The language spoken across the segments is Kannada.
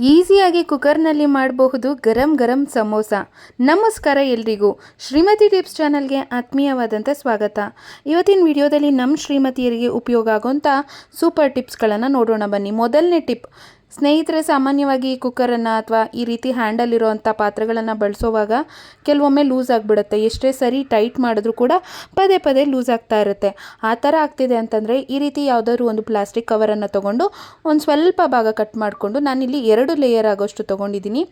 ಈಸಿಯಾಗಿ ಕುಕ್ಕರ್ನಲ್ಲಿ ಮಾಡಬಹುದು ಗರಂ ಗರಂ ಸಮೋಸ. ನಮಸ್ಕಾರ ಎಲ್ರಿಗೂ. ಶ್ರೀಮತಿ ಟಿಪ್ಸ್ ಚಾನಲ್ಗೆ ಆತ್ಮೀಯವಾದಂಥ ಸ್ವಾಗತ. ಇವತ್ತಿನ ವಿಡಿಯೋದಲ್ಲಿ ನಮ್ಮ ಶ್ರೀಮತಿಯರಿಗೆ ಉಪಯೋಗ ಆಗೋಂಥ ಸೂಪರ್ ಟಿಪ್ಸ್ಗಳನ್ನು ನೋಡೋಣ ಬನ್ನಿ. ಮೊದಲನೇ ಟಿಪ್ ಸ್ನೇಹಿತರೆ, ಸಾಮಾನ್ಯವಾಗಿ ಕುಕ್ಕರನ್ನು ಅಥವಾ ಈ ರೀತಿ ಹ್ಯಾಂಡಲ್ ಇರೋವಂಥ ಪಾತ್ರೆಗಳನ್ನು ಬಳಸೋವಾಗ ಕೆಲವೊಮ್ಮೆ ಲೂಸ್ ಆಗಿಬಿಡುತ್ತೆ. ಎಷ್ಟೇ ಸರಿ ಟೈಟ್ ಮಾಡಿದ್ರೂ ಕೂಡ ಪದೇ ಪದೇ ಲೂಸ್ ಆಗ್ತಾ ಇರುತ್ತೆ. ಆ ಥರ ಆಗ್ತಿದೆ ಅಂತಂದರೆ ಈ ರೀತಿ ಯಾವುದಾದ್ರು ಒಂದು ಪ್ಲಾಸ್ಟಿಕ್ ಕವರನ್ನು ತೊಗೊಂಡು ಒಂದು ಸ್ವಲ್ಪ ಭಾಗ ಕಟ್ ಮಾಡಿಕೊಂಡು ನಾನಿಲ್ಲಿ ಎರಡು ಲೇಯರ್ ಆಗೋಷ್ಟು ತೊಗೊಂಡಿದ್ದೀನಿ.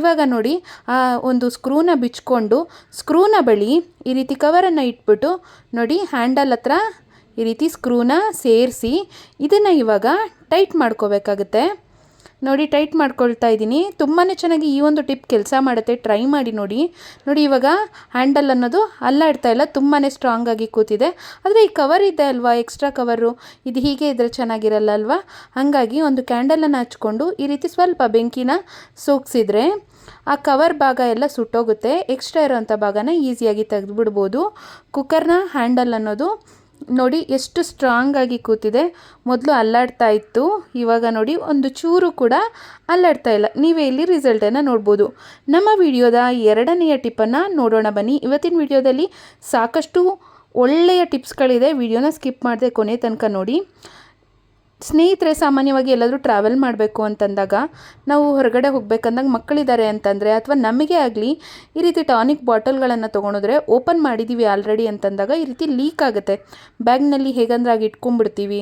ಇವಾಗ ನೋಡಿ, ಆ ಒಂದು ಸ್ಕ್ರೂನ ಬಿಚ್ಕೊಂಡು ಸ್ಕ್ರೂನ ಬಳಿ ಈ ರೀತಿ ಕವರನ್ನು ಇಟ್ಬಿಟ್ಟು ನೋಡಿ ಹ್ಯಾಂಡಲ್ ಹತ್ರ ಈ ರೀತಿ ಸ್ಕ್ರೂನ ಸೇರಿಸಿ ಇದನ್ನು ಇವಾಗ ಟೈಟ್ ಮಾಡ್ಕೋಬೇಕಾಗುತ್ತೆ. ನೋಡಿ, ಟೈಟ್ ಮಾಡ್ಕೊಳ್ತಾ ಇದ್ದೀನಿ. ತುಂಬಾ ಚೆನ್ನಾಗಿ ಈ ಒಂದು ಟಿಪ್ ಕೆಲಸ ಮಾಡುತ್ತೆ. ಟ್ರೈ ಮಾಡಿ ನೋಡಿ. ನೋಡಿ, ಇವಾಗ ಹ್ಯಾಂಡಲ್ ಅನ್ನೋದು ಅಲ್ಲಾಡ್ತಾ ಇಲ್ಲ. ತುಂಬಾ ಸ್ಟ್ರಾಂಗ್ ಆಗಿ ಕೂತಿದೆ. ಆದರೆ ಈ ಕವರ್ ಇದೆ ಅಲ್ವಾ? ಎಕ್ಸ್ಟ್ರಾ ಕವರು ಇದು ಹೀಗೆ ಇದ್ರೆ ಚೆನ್ನಾಗಿರಲ್ಲ ಅಲ್ವಾ? ಹಾಗಾಗಿ ಒಂದು ಕ್ಯಾಂಡಲನ್ನು ಹಚ್ಕೊಂಡು ಈ ರೀತಿ ಸ್ವಲ್ಪ ಬೆಂಕಿನ ಸೋಕ್ಸಿದ್ರೆ ಆ ಕವರ್ ಭಾಗ ಎಲ್ಲ ಸುಟ್ಟೋಗುತ್ತೆ. ಎಕ್ಸ್ಟ್ರಾ ಇರೋವಂಥ ಭಾಗನ ಈಸಿಯಾಗಿ ತೆಗೆದುಬಿಡ್ಬೋದು. ಕುಕ್ಕರ್ನ ಹ್ಯಾಂಡಲ್ ಅನ್ನೋದು ನೋಡಿ ಎಷ್ಟು ಸ್ಟ್ರಾಂಗ್ ಆಗಿ ಕೂತಿದೆ. ಮೊದಲು ಅಲ್ಲಾಡ್ತಾ ಇತ್ತು, ಇವಾಗ ನೋಡಿ ಒಂದು ಚೂರು ಕೂಡ ಅಲ್ಲಾಡ್ತಾ ಇಲ್ಲ. ನೀವೇ ಇಲ್ಲಿ ರಿಸಲ್ಟನ್ನು ನೋಡ್ಬೋದು. ನಮ್ಮ ವಿಡಿಯೋದ ಎರಡನೆಯ ಟಿಪ್ಪನ್ನು ನೋಡೋಣ ಬನ್ನಿ. ಇವತ್ತಿನ ವಿಡಿಯೋದಲ್ಲಿ ಸಾಕಷ್ಟು ಒಳ್ಳೆಯ ಟಿಪ್ಸ್ಗಳಿದೆ ವಿಡಿಯೋನ ಸ್ಕಿಪ್ ಮಾಡದೆ ಕೊನೆ ತನಕ ನೋಡಿ. ಸ್ನೇಹಿತರೆ, ಸಾಮಾನ್ಯವಾಗಿ ಎಲ್ಲಾದರೂ ಟ್ರಾವೆಲ್ ಮಾಡಬೇಕು ಅಂತಂದಾಗ ನಾವು ಹೊರಗಡೆ ಹೋಗಬೇಕಂದಾಗ ಮಕ್ಕಳಿದ್ದಾರೆ ಅಂತಂದರೆ ಅಥವಾ ನಮಗೆ ಆಗಲಿ ಈ ರೀತಿ ಟಾನಿಕ್ ಬಾಟಲ್ಗಳನ್ನು ತೊಗೊಂಡಿದ್ರೆ ಓಪನ್ ಮಾಡಿದ್ದೀವಿ ಆಲ್ರೆಡಿ ಅಂತಂದಾಗ ಈ ರೀತಿ ಲೀಕ್ ಆಗುತ್ತೆ. ಬ್ಯಾಗ್ನಲ್ಲಿ ಹೇಗಂದ್ರೆ ಆಗಿ ಇಟ್ಕೊಂಡ್ಬಿಡ್ತೀವಿ?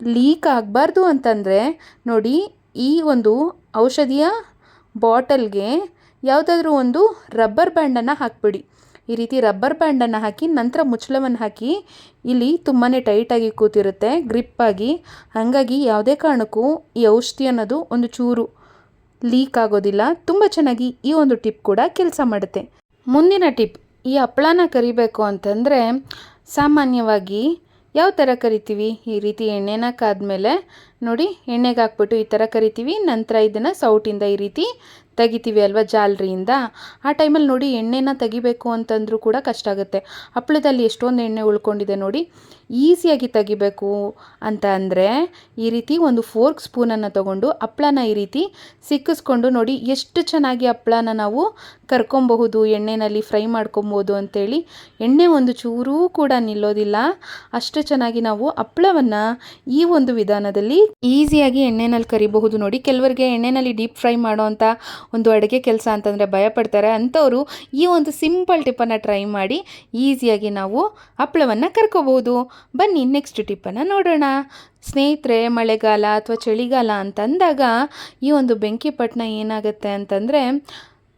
ಲೀಕ್ ಆಗಬಾರ್ದು ಅಂತಂದರೆ ನೋಡಿ ಈ ಒಂದು ಔಷಧಿಯ ಬಾಟಲ್ಗೆ ಯಾವುದಾದ್ರೂ ಒಂದು ರಬ್ಬರ್ ಬ್ಯಾಂಡನ್ನು ಹಾಕ್ಬಿಡಿ. ಈ ರೀತಿ ರಬ್ಬರ್ ಬ್ಯಾಂಡನ್ನು ಹಾಕಿ, ನಂತರ ಮುಚ್ಚಳವನ್ನು ಹಾಕಿ, ಇಲ್ಲಿ ತುಂಬಾ ಟೈಟಾಗಿ ಕೂತಿರುತ್ತೆ, ಗ್ರಿಪ್ಪಾಗಿ. ಹಾಗಾಗಿ ಯಾವುದೇ ಕಾರಣಕ್ಕೂ ಈ ಔಷಧಿ ಅನ್ನೋದು ಒಂದು ಚೂರು ಲೀಕ್ ಆಗೋದಿಲ್ಲ. ತುಂಬ ಚೆನ್ನಾಗಿ ಈ ಒಂದು ಟಿಪ್ ಕೂಡ ಕೆಲಸ ಮಾಡುತ್ತೆ. ಮುಂದಿನ ಟಿಪ್, ಈ ಹಪ್ಪಳನ ಕರಿಬೇಕು ಅಂತಂದರೆ, ಸಾಮಾನ್ಯವಾಗಿ ಯಾವ ಥರ ಕರಿತೀವಿ? ಈ ರೀತಿ ಎಣ್ಣೆನ ಕಾದ್ಮೇಲೆ ನೋಡಿ, ಎಣ್ಣೆಗೆ ಹಾಕ್ಬಿಟ್ಟು ಈ ಥರ ಕರಿತೀವಿ, ನಂತರ ಇದನ್ನು ಸೌಟಿಂದ ಈ ರೀತಿ ತೆಗಿತೀವಿ ಅಲ್ವಾ ಜಾಲರಿಯಿಂದ? ಆ ಟೈಮಲ್ಲಿ ನೋಡಿ ಎಣ್ಣೆನ ತೆಗಿಬೇಕು ಅಂತಂದರೂ ಕೂಡ ಕಷ್ಟ ಆಗುತ್ತೆ. ಹಪ್ಪಳದಲ್ಲಿ ಎಷ್ಟೊಂದು ಎಣ್ಣೆ ಉಳ್ಕೊಂಡಿದೆ ನೋಡಿ. ಈಸಿಯಾಗಿ ತೆಗಿಬೇಕು ಅಂತ ಅಂದರೆ ಈ ರೀತಿ ಒಂದು ಫೋರ್ಕ್ ಸ್ಪೂನನ್ನು ತೊಗೊಂಡು ಹಪ್ಪಳನ ಈ ರೀತಿ ಸಿಕ್ಕಿಸ್ಕೊಂಡು ನೋಡಿ ಎಷ್ಟು ಚೆನ್ನಾಗಿ ಹಪ್ಪಳನ ನಾವು ಕರ್ಕೊಬಹುದು, ಎಣ್ಣೆನಲ್ಲಿ ಫ್ರೈ ಮಾಡ್ಕೊಬೋದು ಅಂತೇಳಿ. ಎಣ್ಣೆ ಒಂದು ಚೂರೂ ಕೂಡ ನಿಲ್ಲೋದಿಲ್ಲ. ಅಷ್ಟು ಚೆನ್ನಾಗಿ ನಾವು ಹಪ್ಪಳವನ್ನು ಈ ಒಂದು ವಿಧಾನದಲ್ಲಿ ಈಸಿಯಾಗಿ ಎಣ್ಣೆನಲ್ಲಿ ಕರಿಬಹುದು ನೋಡಿ. ಕೆಲವರಿಗೆ ಎಣ್ಣೆನಲ್ಲಿ ಡೀಪ್ ಫ್ರೈ ಮಾಡೋ ಒಂದು ಅಡುಗೆ ಕೆಲಸ ಅಂತಂದರೆ ಭಯಪಡ್ತಾರೆ ಅಂಥವರು ಈ ಒಂದು ಸಿಂಪಲ್ ಟಿಪ್ಪನ್ನು ಟ್ರೈ ಮಾಡಿ ಈಸಿಯಾಗಿ ನಾವು ಹಪ್ಪಳವನ್ನು ಕರ್ಕೋಬಹುದು. ಬನ್ನಿ ನೆಕ್ಸ್ಟ್ ಟಿಪ್ಪನ್ನು ನೋಡೋಣ. ಸ್ನೇಹಿತರೆ, ಮಳೆಗಾಲ ಅಥವಾ ಚಳಿಗಾಲ ಅಂತಂದಾಗ ಈ ಒಂದು ಬೆಂಕಿಪಟ್ಟಣ ಏನಾಗುತ್ತೆ ಅಂತಂದರೆ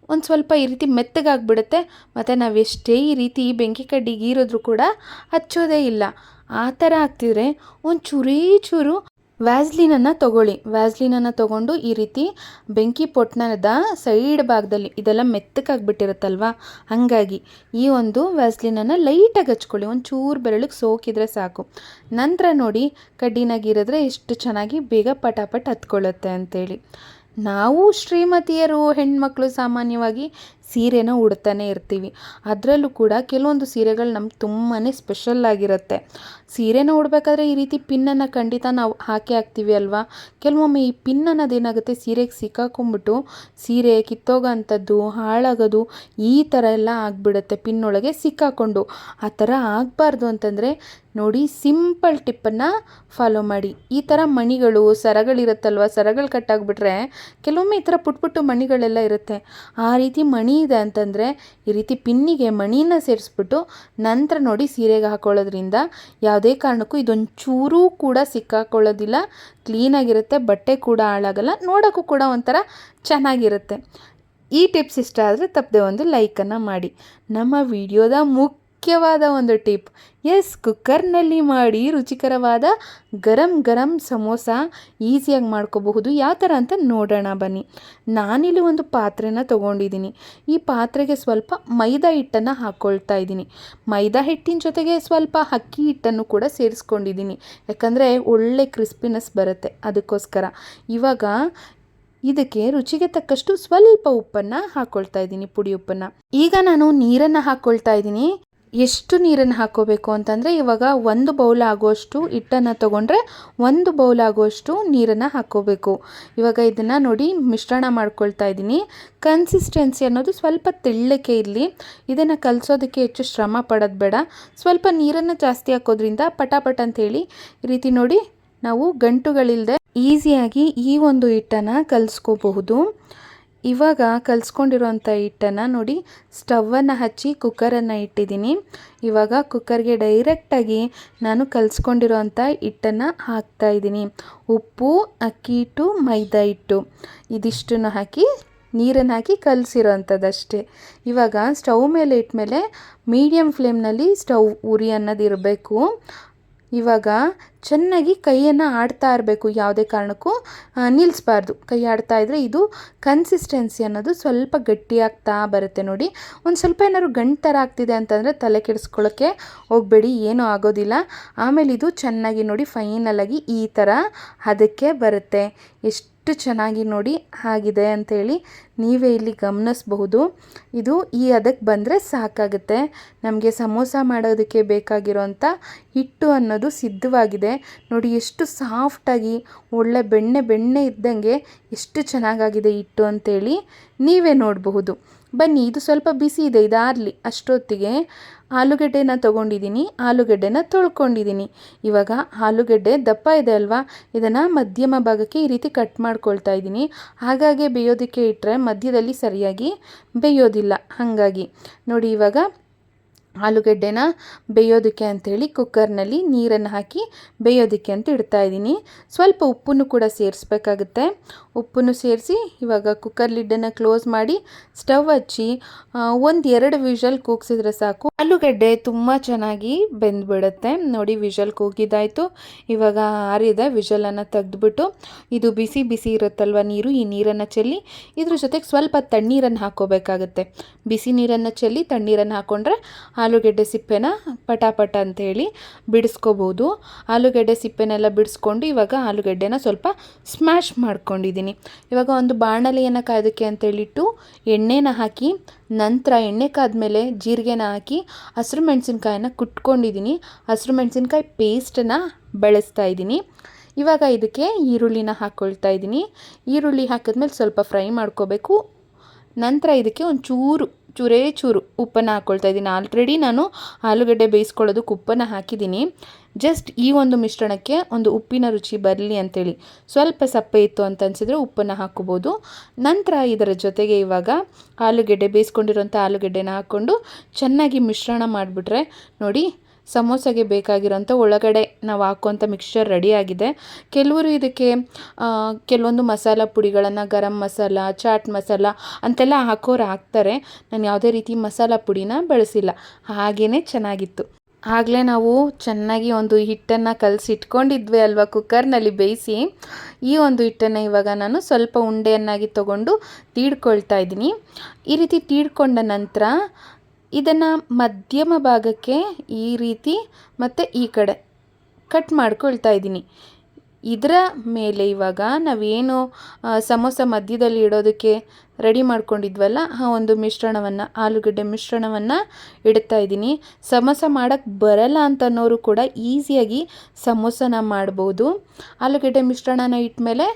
ಒಂದು ಸ್ವಲ್ಪ ಈ ರೀತಿ ಮೆತ್ತಗಾಗ್ಬಿಡುತ್ತೆ. ಮತ್ತು ನಾವು ಈ ರೀತಿ ಬೆಂಕಿ ಕಡ್ಡಿ ಗೀರಿದ್ರೂ ಕೂಡ ಹಚ್ಚೋದೇ ಇಲ್ಲ. ಆ ಥರ ಆಗ್ತಿದ್ರೆ ಒಂದು ಚೂರೇ ಚೂರು ವ್ಯಾಸ್ಲಿನನ್ನು ತಗೊಳ್ಳಿ. ವ್ಯಾಸ್ಲಿನನ್ನು ತಗೊಂಡು ಈ ರೀತಿ ಬೆಂಕಿ ಪೊಟ್ನದ ಸೈಡ್ ಭಾಗದಲ್ಲಿ ಇದೆಲ್ಲ ಮೆತ್ತಕ್ಕಾಗ್ಬಿಟ್ಟಿರುತ್ತಲ್ವ ಹಾಗಾಗಿ ಈ ಒಂದು ವ್ಯಾಸ್ಲಿನನ್ನು ಲೈಟಾಗಿ ಹಚ್ಕೊಳ್ಳಿ. ಒಂದು ಚೂರು ಬೆರಳಿಗೆ ಸೋಕಿದ್ರೆ ಸಾಕು. ನಂತರ ನೋಡಿ ಕಡ್ಡಿನಾಗಿರಿದ್ರೆ ಎಷ್ಟು ಚೆನ್ನಾಗಿ ಬೇಗ ಪಟಾಪಟ್ ಹತ್ಕೊಳ್ಳುತ್ತೆ ಅಂತೇಳಿ. ನಾವು ಶ್ರೀಮತಿಯರು, ಹೆಣ್ಮಕ್ಳು ಸಾಮಾನ್ಯವಾಗಿ ಸೀರೆನ ಉಡ್ತಾನೆ ಇರ್ತೀವಿ. ಅದರಲ್ಲೂ ಕೂಡ ಕೆಲವೊಂದು ಸೀರೆಗಳು ನಮ್ಗೆ ತುಂಬಾ ಸ್ಪೆಷಲ್ ಆಗಿರುತ್ತೆ. ಸೀರೆನ ಉಡಬೇಕಾದ್ರೆ ಈ ರೀತಿ ಪಿನ್ನನ್ನು ಖಂಡಿತ ನಾವು ಹಾಕಿ ಹಾಕ್ತೀವಿ ಅಲ್ವಾ? ಕೆಲವೊಮ್ಮೆ ಈ ಪಿನ್ ಅನ್ನೋದೇನಾಗುತ್ತೆ ಸೀರೆಗೆ ಸಿಕ್ಕಾಕೊಂಡ್ಬಿಟ್ಟು ಸೀರೆ ಕಿತ್ತೋಗೋ ಅಂಥದ್ದು ಹಾಳಾಗೋದು ಈ ಥರ ಎಲ್ಲ ಆಗಿಬಿಡುತ್ತೆ ಪಿನ್ನೊಳಗೆ ಸಿಕ್ಕಾಕೊಂಡು. ಆ ಥರ ಆಗಬಾರ್ದು ಅಂತಂದರೆ ನೋಡಿ ಸಿಂಪಲ್ ಟಿಪ್ಪನ್ನು ಫಾಲೋ ಮಾಡಿ. ಈ ಥರ ಮಣಿಗಳು, ಸರಗಳಿರುತ್ತಲ್ವ? ಸರಗಳು ಕಟ್ಟಾಗ್ಬಿಟ್ರೆ ಕೆಲವೊಮ್ಮೆ ಈ ಥರ ಪುಟ್ಟ ಪುಟ್ಟು ಮಣಿಗಳೆಲ್ಲ ಇರುತ್ತೆ. ಆ ರೀತಿ ಮಣಿ ಇದೆ ಅಂತಂದರೆ ಈ ರೀತಿ ಪಿನ್ನಿಗೆ ಮಣಿನ ಸೇರಿಸ್ಬಿಟ್ಟು ನಂತರ ನೋಡಿ ಸೀರೆಗೆ ಹಾಕೊಳ್ಳೋದ್ರಿಂದ ಯಾವುದೇ ಕಾರಣಕ್ಕೂ ಇದೊಂಚೂರೂ ಕೂಡ ಸಿಕ್ಕಾಕೊಳ್ಳೋದಿಲ್ಲ. ಕ್ಲೀನಾಗಿರುತ್ತೆ, ಬಟ್ಟೆ ಕೂಡ ಹಾಳಾಗಲ್ಲ, ನೋಡೋಕ್ಕೂ ಕೂಡ ಒಂಥರ ಚೆನ್ನಾಗಿರುತ್ತೆ. ಈ ಟಿಪ್ಸ್ ಇಷ್ಟ ಆದರೆ ತಪ್ಪದೆ ಒಂದು ಲೈಕನ್ನು ಮಾಡಿ. ನಮ್ಮ ವಿಡಿಯೋದ ಮುಖ್ಯವಾದ ಒಂದು ಟಿಪ್. ಎಸ್, ಕುಕ್ಕರ್ನಲ್ಲಿ ಮಾಡಿ ರುಚಿಕರವಾದ ಗರಂ ಗರಂ ಸಮೋಸ ಈಸಿಯಾಗಿ ಮಾಡ್ಕೋಬಹುದು. ಯಾವ ಥರ ಅಂತ ನೋಡೋಣ ಬನ್ನಿ. ನಾನಿಲ್ಲಿ ಒಂದು ಪಾತ್ರೆನ ತೊಗೊಂಡಿದ್ದೀನಿ. ಈ ಪಾತ್ರೆಗೆ ಸ್ವಲ್ಪ ಮೈದಾ ಹಿಟ್ಟನ್ನು ಹಾಕ್ಕೊಳ್ತಾ ಇದ್ದೀನಿ. ಮೈದಾ ಹಿಟ್ಟಿನ ಜೊತೆಗೆ ಸ್ವಲ್ಪ ಅಕ್ಕಿ ಹಿಟ್ಟನ್ನು ಕೂಡ ಸೇರಿಸ್ಕೊಂಡಿದ್ದೀನಿ. ಯಾಕಂದರೆ ಒಳ್ಳೆ ಕ್ರಿಸ್ಪಿನೆಸ್ ಬರುತ್ತೆ ಅದಕ್ಕೋಸ್ಕರ. ಇವಾಗ ಇದಕ್ಕೆ ರುಚಿಗೆ ತಕ್ಕಷ್ಟು ಸ್ವಲ್ಪ ಉಪ್ಪನ್ನು ಹಾಕ್ಕೊಳ್ತಾ ಇದ್ದೀನಿ, ಪುಡಿ ಉಪ್ಪನ್ನು. ಈಗ ನಾನು ನೀರನ್ನು ಹಾಕ್ಕೊಳ್ತಾ ಇದ್ದೀನಿ. ಎಷ್ಟು ನೀರನ್ನು ಹಾಕ್ಕೋಬೇಕು ಅಂತಂದರೆ ಇವಾಗ ಒಂದು ಬೌಲ್ ಆಗುವಷ್ಟು ಹಿಟ್ಟನ್ನು ತಗೊಂಡ್ರೆ ಒಂದು ಬೌಲ್ ಆಗುವಷ್ಟು ನೀರನ್ನು ಹಾಕ್ಕೋಬೇಕು ಇವಾಗ ಇದನ್ನು ನೋಡಿ ಮಿಶ್ರಣ ಮಾಡ್ಕೊಳ್ತಾ ಇದ್ದೀನಿ. ಕನ್ಸಿಸ್ಟೆನ್ಸಿ ಅನ್ನೋದು ಸ್ವಲ್ಪ ತೆಳ್ಳಕ್ಕೆ ಇರಲಿ. ಇದನ್ನು ಕಲಿಸೋದಕ್ಕೆ ಹೆಚ್ಚು ಶ್ರಮ ಪಡೋದು ಬೇಡ. ಸ್ವಲ್ಪ ನೀರನ್ನು ಜಾಸ್ತಿ ಹಾಕೋದ್ರಿಂದ ಪಟಾಪಟ್ ಅಂತೇಳಿ ಈ ರೀತಿ ನೋಡಿ ನಾವು ಗಂಟುಗಳಿಲ್ಲದೆ ಈಸಿಯಾಗಿ ಈ ಒಂದು ಹಿಟ್ಟನ್ನು ಕಲಿಸ್ಕೋಬಹುದು. ಇವಾಗ ಕಲಿಸ್ಕೊಂಡಿರೋಂಥ ಹಿಟ್ಟನ್ನು ನೋಡಿ ಸ್ಟವನ್ನು ಹಚ್ಚಿ ಕುಕ್ಕರನ್ನು ಇಟ್ಟಿದ್ದೀನಿ. ಇವಾಗ ಕುಕ್ಕರ್ಗೆ ಡೈರೆಕ್ಟಾಗಿ ನಾನು ಕಲಿಸ್ಕೊಂಡಿರೋಂಥ ಹಿಟ್ಟನ್ನು ಹಾಕ್ತಾ ಇದ್ದೀನಿ. ಉಪ್ಪು, ಅಕ್ಕಿ ಹಿಟ್ಟು, ಮೈದಾ ಹಿಟ್ಟು. ಇದಿಷ್ಟನ್ನು ಹಾಕಿ ನೀರನ್ನು ಹಾಕಿ ಕಲಸಿರೋಂಥದ್ದಷ್ಟೇ. ಇವಾಗ ಸ್ಟವ್ ಮೇಲೆ ಇಟ್ಮೇಲೆ ಮೀಡಿಯಮ್ ಫ್ಲೇಮ್ನಲ್ಲಿ ಸ್ಟವ್ ಉರಿ ಅನ್ನೋದಿರಬೇಕು. ಇವಾಗ ಚೆನ್ನಾಗಿ ಕೈಯನ್ನು ಆಡ್ತಾ ಇರಬೇಕು ಯಾವುದೇ ಕಾರಣಕ್ಕೂ. ನಿಲ್ಲಿಸ್ಬಾರ್ದು ಕೈ ಆಡ್ತಾ ಇದ್ದರೆ ಇದು ಕನ್ಸಿಸ್ಟೆನ್ಸಿ ಅನ್ನೋದು ಸ್ವಲ್ಪ ಗಟ್ಟಿಯಾಗ್ತಾ ಬರುತ್ತೆ ನೋಡಿ. ಒಂದು ಸ್ವಲ್ಪ ಏನಾದ್ರು ಗಂಟು ಥರ ಆಗ್ತಿದೆ ಅಂತಂದರೆ ತಲೆ ಕೆಡಿಸ್ಕೊಳ್ಳೋಕ್ಕೆ ಹೋಗಬೇಡಿ, ಏನೂ ಆಗೋದಿಲ್ಲ. ಆಮೇಲೆ ಇದು ಚೆನ್ನಾಗಿ ನೋಡಿ ಫೈನಲಾಗಿ ಈ ಥರ ಅದಕ್ಕೆ ಬರುತ್ತೆ. ಎಷ್ಟು ಎಷ್ಟು ಚೆನ್ನಾಗಿ ನೋಡಿ ಆಗಿದೆ ಅಂಥೇಳಿ ನೀವೇ ಇಲ್ಲಿ ಗಮನಿಸಬಹುದು. ಇದು ಈ ಅದಕ್ಕೆ ಬಂದರೆ ಸಾಕಾಗುತ್ತೆ. ನಮಗೆ ಸಮೋಸ ಮಾಡೋದಕ್ಕೆ ಬೇಕಾಗಿರೋಂಥ ಹಿಟ್ಟು ಅನ್ನೋದು ಸಿದ್ಧವಾಗಿದೆ. ನೋಡಿ, ಎಷ್ಟು ಸಾಫ್ಟಾಗಿ ಒಳ್ಳೆ ಬೆಣ್ಣೆ ಬೆಣ್ಣೆ ಇದ್ದಂಗೆ ಎಷ್ಟು ಚೆನ್ನಾಗಾಗಿದೆ ಹಿಟ್ಟು ಅಂಥೇಳಿ ನೀವೇ ನೋಡಬಹುದು. ಬನ್ನಿ, ಇದು ಸ್ವಲ್ಪ ಬಿಸಿ ಇದೆ, ಇದಾರಲಿ. ಅಷ್ಟೊತ್ತಿಗೆ ಆಲೂಗಡ್ಡೆನ ತೊಗೊಂಡಿದ್ದೀನಿ, ಆಲೂಗಡ್ಡೆನ ತೊಳ್ಕೊಂಡಿದ್ದೀನಿ. ಇವಾಗ ಆಲೂಗಡ್ಡೆ ದಪ್ಪ ಇದೆ ಅಲ್ವಾ? ಇದನ್ನು ಮಧ್ಯಮ ಭಾಗಕ್ಕೆ ಈ ರೀತಿ ಕಟ್ ಮಾಡ್ಕೊಳ್ತಾ ಇದ್ದೀನಿ. ಹಾಗಾಗಿ ಬೇಯೋದಕ್ಕೆ ಇಟ್ಟರೆ ಮಧ್ಯದಲ್ಲಿ ಸರಿಯಾಗಿ ಬೇಯೋದಿಲ್ಲ. ಹಾಗಾಗಿ ನೋಡಿ, ಇವಾಗ ಆಲೂಗಡ್ಡೆನ ಬೇಯೋದಕ್ಕೆ ಅಂಥೇಳಿ ಕುಕ್ಕರ್ನಲ್ಲಿ ನೀರನ್ನು ಹಾಕಿ ಬೇಯೋದಕ್ಕೆ ಅಂತ ಇಡ್ತಾ ಇದ್ದೀನಿ. ಸ್ವಲ್ಪ ಉಪ್ಪನ್ನು ಕೂಡ ಸೇರಿಸ್ಬೇಕಾಗುತ್ತೆ. ಉಪ್ಪನ್ನು ಸೇರಿಸಿ ಇವಾಗ ಕುಕ್ಕರ್ ಲಿಡ್ಡನ್ನು ಕ್ಲೋಸ್ ಮಾಡಿ ಸ್ಟವ್ ಹಚ್ಚಿ ಒಂದು ಎರಡು ವಿಷಲ್ ಕೂಗಿಸಿದ್ರೆ ಸಾಕು. ಆಲೂಗಡ್ಡೆ ತುಂಬ ಚೆನ್ನಾಗಿ ಬೆಂದ್ಬಿಡುತ್ತೆ. ನೋಡಿ ವಿಷಲ್ ಕೂಗಿದಾಯಿತು. ಇವಾಗ ಆರಿದೆ ವಿಷಲನ್ನು ತೆಗೆದ್ಬಿಟ್ಟು, ಇದು ಬಿಸಿ ಬಿಸಿ ಇರುತ್ತಲ್ವ ನೀರು, ಈ ನೀರನ್ನು ಚೆಲ್ಲಿ, ಇದ್ರ ಜೊತೆಗೆ ಸ್ವಲ್ಪ ತಣ್ಣೀರನ್ನು ಹಾಕೋಬೇಕಾಗುತ್ತೆ. ಬಿಸಿ ನೀರನ್ನು ಚೆಲ್ಲಿ ತಣ್ಣೀರನ್ನು ಹಾಕ್ಕೊಂಡ್ರೆ ಆಲೂಗೆಡ್ಡೆ ಸಿಪ್ಪೆನ ಪಟಾಪಟ ಅಂತೇಳಿ ಬಿಡಿಸ್ಕೋಬೋದು. ಆಲೂಗೆಡ್ಡೆ ಸಿಪ್ಪೆನೆಲ್ಲ ಬಿಡಿಸ್ಕೊಂಡು ಇವಾಗ ಆಲೂಗೆಡ್ಡೆನ ಸ್ವಲ್ಪ ಸ್ಮ್ಯಾಶ್ ಮಾಡ್ಕೊಂಡಿದ್ದೀನಿ. ಇವಾಗ ಒಂದು ಬಾಣಲೆಯನ್ನು ಕಾಯೋದಕ್ಕೆ ಅಂತೇಳಿಟ್ಟು ಎಣ್ಣೆನ ಹಾಕಿ, ನಂತರ ಎಣ್ಣೆ ಕಾದ್ಮೇಲೆ ಜೀರಿಗೆನ ಹಾಕಿ ಹಸಿರು ಮೆಣಸಿನ್ಕಾಯನ್ನ ಕುಟ್ಕೊಂಡಿದ್ದೀನಿ. ಹಸಿರು ಮೆಣಸಿನ್ಕಾಯಿ ಪೇಸ್ಟನ್ನು ಬಳಸ್ತಾ ಇದ್ದೀನಿ. ಇವಾಗ ಇದಕ್ಕೆ ಈರುಳ್ಳಿನ ಹಾಕ್ಕೊಳ್ತಾ ಇದ್ದೀನಿ. ಈರುಳ್ಳಿ ಹಾಕಿದ್ಮೇಲೆ ಸ್ವಲ್ಪ ಫ್ರೈ ಮಾಡ್ಕೋಬೇಕು. ನಂತರ ಇದಕ್ಕೆ ಒಂದು ಚೂರು ಚೂರೇ ಉಪ್ಪನ್ನು ಹಾಕ್ಕೊಳ್ತಾ ಇದ್ದೀನಿ. ಆಲ್ರೆಡಿ ನಾನು ಆಲೂಗಡ್ಡೆ ಬೇಯಿಸ್ಕೊಳ್ಳೋದಕ್ಕೆ ಉಪ್ಪನ್ನು ಹಾಕಿದ್ದೀನಿ. ಜಸ್ಟ್ ಈ ಒಂದು ಮಿಶ್ರಣಕ್ಕೆ ಒಂದು ಉಪ್ಪಿನ ರುಚಿ ಬರಲಿ ಅಂತೇಳಿ. ಸ್ವಲ್ಪ ಸಪ್ಪೆ ಇತ್ತು ಅಂತ ಅನಿಸಿದ್ರೆ ಉಪ್ಪನ್ನು ಹಾಕ್ಕೋಬೋದು. ನಂತರ ಇದರ ಜೊತೆಗೆ ಇವಾಗ ಆಲೂಗೆಡ್ಡೆ ಬೇಯಿಸ್ಕೊಂಡಿರೋಂಥ ಆಲೂಗೆಡ್ಡೆನ ಹಾಕ್ಕೊಂಡು ಚೆನ್ನಾಗಿ ಮಿಶ್ರಣ ಮಾಡಿಬಿಟ್ರೆ ನೋಡಿ ಸಮೋಸಗೆ ಬೇಕಾಗಿರೋಂಥ ಒಳಗಡೆ ನಾವು ಹಾಕುವಂಥ ಮಿಕ್ಸ್ಚರ್ ರೆಡಿಯಾಗಿದೆ ಕೆಲವರು ಇದಕ್ಕೆ ಕೆಲವೊಂದು ಮಸಾಲ ಪುಡಿಗಳನ್ನು, ಗರಂ ಮಸಾಲ, ಚಾಟ್ ಮಸಾಲ ಅಂತೆಲ್ಲ ಹಾಕೋರು ಹಾಕ್ತಾರೆ. ನಾನು ಯಾವುದೇ ರೀತಿ ಮಸಾಲ ಪುಡಿನ ಬಳಸಿಲ್ಲ. ಹಾಗೆಯೇ ಚೆನ್ನಾಗಿತ್ತು. ಆಗಲೇ ನಾವು ಚೆನ್ನಾಗಿ ಒಂದು ಹಿಟ್ಟನ್ನು ಕಲಸಿ ಇಟ್ಕೊಂಡಿದ್ವಿ ಅಲ್ವಾ ಕುಕ್ಕರ್ನಲ್ಲಿ ಬೇಯಿಸಿ. ಈ ಒಂದು ಹಿಟ್ಟನ್ನು ಇವಾಗ ನಾನು ಸ್ವಲ್ಪ ಉಂಡೆಯನ್ನಾಗಿ ತಗೊಂಡು ತೀಡ್ಕೊಳ್ತಾ ಇದ್ದೀನಿ. ಈ ರೀತಿ ತೀಡ್ಕೊಂಡ ನಂತರ ಇದನ್ನು ಮಧ್ಯಮ ಭಾಗಕ್ಕೆ ಈ ರೀತಿ ಮತ್ತು ಈ ಕಡೆ ಕಟ್ ಮಾಡ್ಕೊಳ್ತಾ ಇದ್ದೀನಿ. ಇದರ ಮೇಲೆ ಇವಾಗ ನಾವೇನು ಸಮೋಸ ಮಧ್ಯದಲ್ಲಿ ಇಡೋದಕ್ಕೆ ರೆಡಿ ಮಾಡ್ಕೊಂಡಿದ್ವಲ್ಲ, ಆ ಒಂದು ಮಿಶ್ರಣವನ್ನು, ಆಲೂಗಡ್ಡೆ ಮಿಶ್ರಣವನ್ನು ಇಡ್ತಾ ಇದ್ದೀನಿ. ಸಮೋಸ ಮಾಡೋಕ್ಕೆ ಬರಲ್ಲ ಅಂತನೋರು ಕೂಡ ಈಸಿಯಾಗಿ ಸಮೋಸನ ಮಾಡ್ಬೋದು. ಆಲೂಗಡ್ಡೆ ಮಿಶ್ರಣನ ಇಟ್ಮೇಲೆ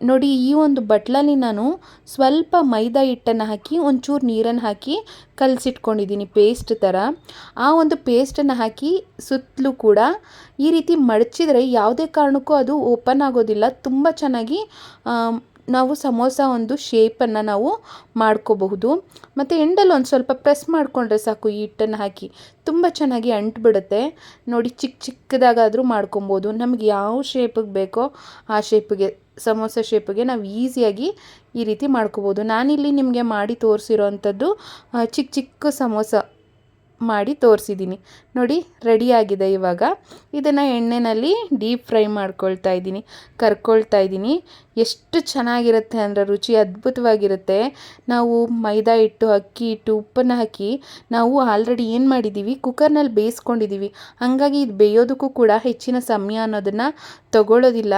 ನೋಡಿ, ಈ ಒಂದು ಬಟ್ಲಲ್ಲಿ ನಾನು ಸ್ವಲ್ಪ ಮೈದಾ ಹಿಟ್ಟನ್ನು ಹಾಕಿ, ಒಂಚೂರು ನೀರನ್ನು ಹಾಕಿ ಕಲಸಿಟ್ಕೊಂಡಿದ್ದೀನಿ ಪೇಸ್ಟ್ ಥರ. ಆ ಒಂದು ಪೇಸ್ಟನ್ನು ಹಾಕಿ ಸುತ್ತಲೂ ಕೂಡ ಈ ರೀತಿ ಮಡಚಿದರೆ ಯಾವುದೇ ಕಾರಣಕ್ಕೂ ಅದು ಓಪನ್ ಆಗೋದಿಲ್ಲ. ತುಂಬ ಚೆನ್ನಾಗಿ ನಾವು ಸಮೋಸ ಒಂದು ಶೇಪನ್ನು ನಾವು ಮಾಡ್ಕೋಬಹುದು. ಮತ್ತು ಎಂಡಲ್ಲಿ ಒಂದು ಸ್ವಲ್ಪ ಪ್ರೆಸ್ ಮಾಡಿಕೊಂಡ್ರೆ ಸಾಕು ಈ ಹಿಟ್ಟನ್ನು ಹಾಕಿ. ತುಂಬ ಚೆನ್ನಾಗಿ ಅಂಟ್ಬಿಡುತ್ತೆ. ನೋಡಿ, ಚಿಕ್ಕ ಚಿಕ್ಕದಾಗಾದರೂ ಮಾಡ್ಕೊಬೋದು. ನಮಗೆ ಯಾವ ಶೇಪಿಗೆ ಬೇಕೋ ಆ ಶೇಪಿಗೆ ಸಮೋಸ ಶೇಪಿಗೆ ನಾವು ಈಸಿಯಾಗಿ ಈ ರೀತಿ ಮಾಡ್ಕೋಬೋದು. ನಾನಿಲ್ಲಿ ನಿಮಗೆ ಮಾಡಿ ತೋರಿಸಿರೋ ಅಂಥದ್ದು ಚಿಕ್ಕ ಚಿಕ್ಕ ಸಮೋಸ ಮಾಡಿ ತೋರಿಸಿದ್ದೀನಿ ನೋಡಿ ರೆಡಿಯಾಗಿದೆ ಇವಾಗ. ಇದನ್ನು ಎಣ್ಣೆಯಲ್ಲಿ ಡೀಪ್ ಫ್ರೈ ಮಾಡ್ಕೊಳ್ತಾ ಇದ್ದೀನಿ. ಕರ್ಕೊಳ್ತಾ ಇದ್ದೀನಿ. ಎಷ್ಟು ಚೆನ್ನಾಗಿರುತ್ತೆ ಅಂದರೆ ರುಚಿ ಅದ್ಭುತವಾಗಿರುತ್ತೆ. ನಾವು ಮೈದಾ ಹಿಟ್ಟು ಅಕ್ಕಿ ಹಿಟ್ಟು ಉಪ್ಪನ್ನು ಹಾಕಿ ನಾವು ಆಲ್ರೆಡಿ ಏನು ಮಾಡಿದ್ದೀವಿ ಕುಕ್ಕರ್ನಲ್ಲಿ ಬೇಯಿಸ್ಕೊಂಡಿದ್ದೀವಿ ಹಾಗಾಗಿ ಇದು ಬೇಯೋದಕ್ಕೂ ಕೂಡ ಹೆಚ್ಚಿನ ಸಮಯ ಅನ್ನೋದನ್ನು ತಗೊಳ್ಳೋದಿಲ್ಲ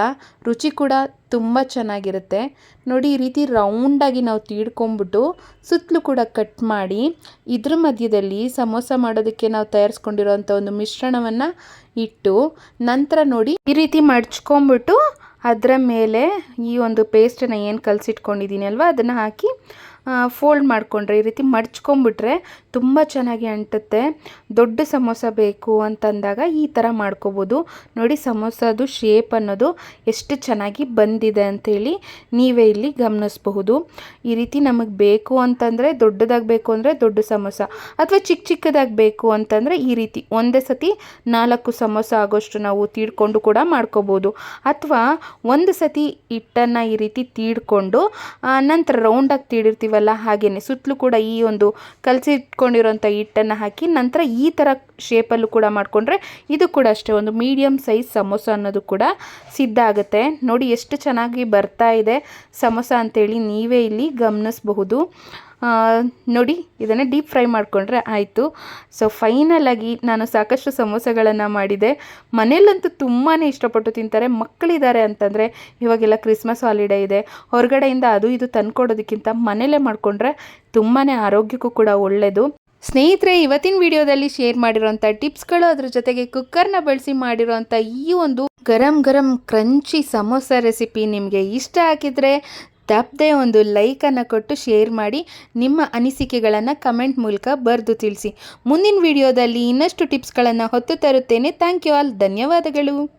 ರುಚಿ ಕೂಡ ತುಂಬ ಚೆನ್ನಾಗಿರುತ್ತೆ. ನೋಡಿ, ಈ ರೀತಿ ರೌಂಡಾಗಿ ನಾವು ತೀಡ್ಕೊಂಬಿಟ್ಟು ಸುತ್ತಲೂ ಕೂಡ ಕಟ್ ಮಾಡಿ, ಇದ್ರ ಮಧ್ಯದಲ್ಲಿ ಸಮೋಸ ಮಾಡೋದಕ್ಕೆ ನಾವು ತಯಾರಿಸ್ಕೊಂಡಿರೋಂಥ ಒಂದು ಮಿಶ್ರಣವನ್ನು ಇಟ್ಟು, ನಂತರ ನೋಡಿ, ಈ ರೀತಿ ಮಡ್ಚ್ಕೊಂಬಿಟ್ಟು ಅದರ ಮೇಲೆ ಈ ಒಂದು ಪೇಸ್ಟನ್ನು ಏನು ಕಲಸಿಟ್ಕೊಂಡಿದ್ದೀನಿ ಅಲ್ವಾ, ಅದನ್ನು ಹಾಕಿ ಫೋಲ್ಡ್ ಮಾಡಿಕೊಂಡ್ರೆ, ಈ ರೀತಿ ಮಡ್ಚ್ಕೊಂಬಿಟ್ರೆ ತುಂಬ ಚೆನ್ನಾಗಿ ಅಂಟುತ್ತೆ. ದೊಡ್ಡ ಸಮೋಸ ಬೇಕು ಅಂತಂದಾಗ ಈ ಥರ ಮಾಡ್ಕೋಬೋದು. ನೋಡಿ ಸಮೋಸದು ಶೇಪ್ ಅನ್ನೋದು ಎಷ್ಟು ಚೆನ್ನಾಗಿ ಬಂದಿದೆ ಅಂಥೇಳಿ ನೀವೇ ಇಲ್ಲಿ ಗಮನಿಸಬಹುದು. ಈ ರೀತಿ ನಮಗೆ ಬೇಕು ಅಂತಂದರೆ ದೊಡ್ಡದಾಗಿ ಬೇಕು ಅಂದರೆ ದೊಡ್ಡ ಸಮೋಸ, ಅಥವಾ ಚಿಕ್ಕ ಚಿಕ್ಕದಾಗಿ ಬೇಕು ಅಂತಂದರೆ ಈ ರೀತಿ ಒಂದೇ ಸತಿ ನಾಲ್ಕು ಸಮೋಸ ಆಗೋಷ್ಟು ನಾವು ತೀಡ್ಕೊಂಡು ಕೂಡ ಮಾಡ್ಕೋಬೋದು. ಅಥವಾ ಒಂದು ಸತಿ ಹಿಟ್ಟನ್ನು ಈ ರೀತಿ ತೀಡ್ಕೊಂಡು ನಂತರ ರೌಂಡಾಗಿ ತೀಡಿರ್ತೀವಲ್ಲ ಹಾಗೆಯೇ ಸುತ್ತಲೂ ಕೂಡ ಈ ಒಂದು ಕಲಸಿ ಇಟ್ಕೊಂಡಿರೋಂಥ ಹಿಟ್ಟನ್ನು ಹಾಕಿ ನಂತರ ಈ ಥರ ಶೇಪಲ್ಲೂ ಕೂಡ ಮಾಡಿಕೊಂಡ್ರೆ ಇದು ಕೂಡ ಅಷ್ಟೇ, ಒಂದು ಮೀಡಿಯಮ್ ಸೈಜ್ ಸಮೋಸ ಅನ್ನೋದು ಕೂಡ ಸಿದ್ಧ ಆಗುತ್ತೆ. ನೋಡಿ ಎಷ್ಟು ಚೆನ್ನಾಗಿ ಬರ್ತಾ ಇದೆ ಸಮೋಸ ಅಂತೇಳಿ ನೀವೇ ಇಲ್ಲಿ ಗಮನಿಸಬಹುದು. ನೋಡಿ, ಇದನ್ನು ಡೀಪ್ ಫ್ರೈ ಮಾಡಿಕೊಂಡ್ರೆ ಆಯಿತು. ಸೊ ಫೈನಲಾಗಿ ನಾನು ಸಾಕಷ್ಟು ಸಮೋಸಗಳನ್ನು ಮಾಡಿದೆ. ಮನೆಯಲ್ಲಂತೂ ತುಂಬಾ ಇಷ್ಟಪಟ್ಟು ತಿಂತಾರೆ. ಮಕ್ಕಳಿದ್ದಾರೆ ಅಂತಂದರೆ ಇವಾಗೆಲ್ಲ ಕ್ರಿಸ್ಮಸ್ ಹಾಲಿಡೇ ಇದೆ. ಹೊರಗಡೆಯಿಂದ ಅದು ಇದು ತಂದ್ಕೊಡೋದಕ್ಕಿಂತ ಮನೇಲೇ ಮಾಡಿಕೊಂಡ್ರೆ ತುಂಬಾ ಆರೋಗ್ಯಕ್ಕೂ ಕೂಡ ಒಳ್ಳೆಯದು ಸ್ನೇಹಿತರೆ, ಇವತ್ತಿನ ವಿಡಿಯೋದಲ್ಲಿ ಶೇರ್ ಮಾಡಿರೋಂಥ ಟಿಪ್ಸ್ಗಳು ಅದ್ರ ಜೊತೆಗೆ ಕುಕ್ಕರ್ನ ಬಳಸಿ ಮಾಡಿರೋಂಥ ಈ ಒಂದು ಗರಂ ಗರಂ ಕ್ರಂಚಿ ಸಮೋಸ ರೆಸಿಪಿ ನಿಮಗೆ ಇಷ್ಟ ಆಗಿದ್ರೆ ತಪ್ಪದೆ ಒಂದು ಲೈಕನ್ನು ಕೊಟ್ಟು ಶೇರ್ ಮಾಡಿ ನಿಮ್ಮ ಅನಿಸಿಕೆಗಳನ್ನು ಕಮೆಂಟ್ ಮೂಲಕ ಬರೆದು ತಿಳಿಸಿ. ಮುಂದಿನ ವಿಡಿಯೋದಲ್ಲಿ ಇನ್ನಷ್ಟು ಟಿಪ್ಸ್ಗಳನ್ನು ಹೊತ್ತು ತರುತ್ತೇನೆ. ಥ್ಯಾಂಕ್ ಯು ಆಲ್ ಧನ್ಯವಾದಗಳು.